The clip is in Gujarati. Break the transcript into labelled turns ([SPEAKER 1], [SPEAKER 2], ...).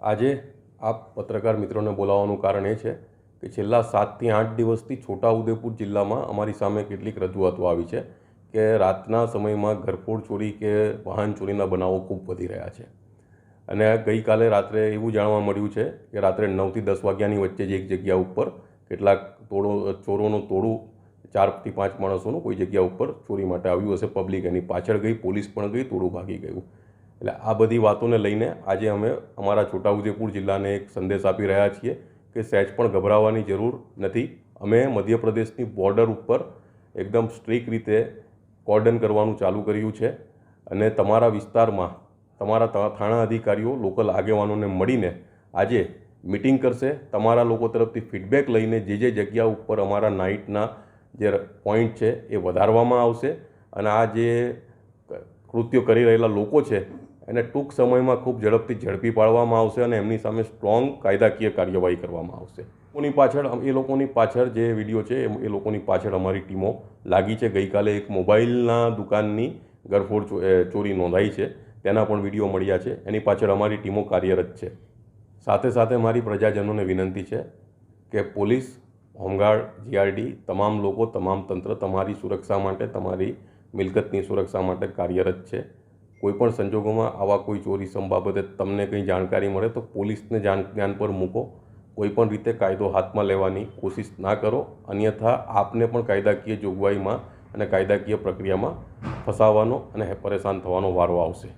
[SPEAKER 1] આજે આ પત્રકાર મિત્રોને બોલાવવાનું કારણ એ છે કે છેલ્લા સાતથી આઠ દિવસથી છોટાઉદેપુર જિલ્લામાં અમારી સામે કેટલીક રજૂઆતો આવી છે કે રાતના સમયમાં ઘરફોડ ચોરી કે વાહન ચોરીના બનાવો ખૂબ વધી રહ્યા છે. અને ગઈકાલે રાત્રે એવું જાણવા મળ્યું છે કે રાત્રે નવથી દસ વાગ્યાની વચ્ચે જ એક જગ્યા ઉપર કેટલાક તોડો, ચોરોનું તોડું, ચારથી પાંચ માણસોનું કોઈ જગ્યા ઉપર ચોરી માટે આવ્યું હશે. પબ્લિક એની પાછળ ગઈ, પોલીસ પણ ગઈ, તોડું ભાગી ગયું. એટલે આ બધી વાતોને લઈને આજે અમે અમારા છોટાઉદેપુર જિલ્લાને એક સંદેશ આપી રહ્યા છીએ કે સહેજ પણ ગભરાવાની જરૂર નથી. અમે મધ્યપ્રદેશની બોર્ડર ઉપર એકદમ સ્ટ્રીક રીતે કોર્ડન કરવાનું ચાલુ કર્યું છે અને તમારા વિસ્તારમાં તમારા થાણા અધિકારીઓ, લોકલ આગેવાનોને મળીને આજે મિટિંગ કરશે. તમારા લોકો તરફથી ફીડબેક લઈને જે જે જગ્યા ઉપર અમારા નાઇટના જે પોઈન્ટ છે એ વધારવામાં આવશે. અને આ જે કૃત્યો કરી રહેલા લોકો છે એને ટૂંક સમયમાં ખૂબ ઝડપથી ઝડપી પાડવામાં આવશે અને એમની સામે સ્ટ્રોંગ કાયદાકીય કાર્યવાહી કરવામાં આવશે. એની પાછળ એ લોકોની પાછળ જે વીડિયો છે એ- લોકોની પાછળ અમારી ટીમો લાગી છે. ગઈકાલે એક મોબાઈલના દુકાનની ગરફોડ ચોરી નોંધાઈ છે. તેના પણ વીડિયો મળ્યા છે. એની પાછળ અમારી ટીમો કાર્યરત છે. સાથે સાથે મારી પ્રજાજનોને વિનંતી છે કે પોલીસ, હોમગાર્ડ જીઆરડી તમામ લોકો, તમામ તંત્ર તમારી સુરક્ષા માટે, તમારી મિલકતની સુરક્ષા માટે કાર્યરત છે. કોઈપણ સંજોગોમાં આવા કોઈ ચોરીસમ બાબતે તમને કંઈ જાણકારી મળે તો પોલીસને જાણ જ્ઞાન પર મૂકો. કોઈપણ રીતે કાયદો હાથમાં લેવાની કોશિશ ના કરો. અન્યથા આપને પણ કાયદાકીય જોગવાઈમાં અને કાયદાકીય પ્રક્રિયામાં ફસાવાનો અને પરેશાન થવાનો વારો આવશે.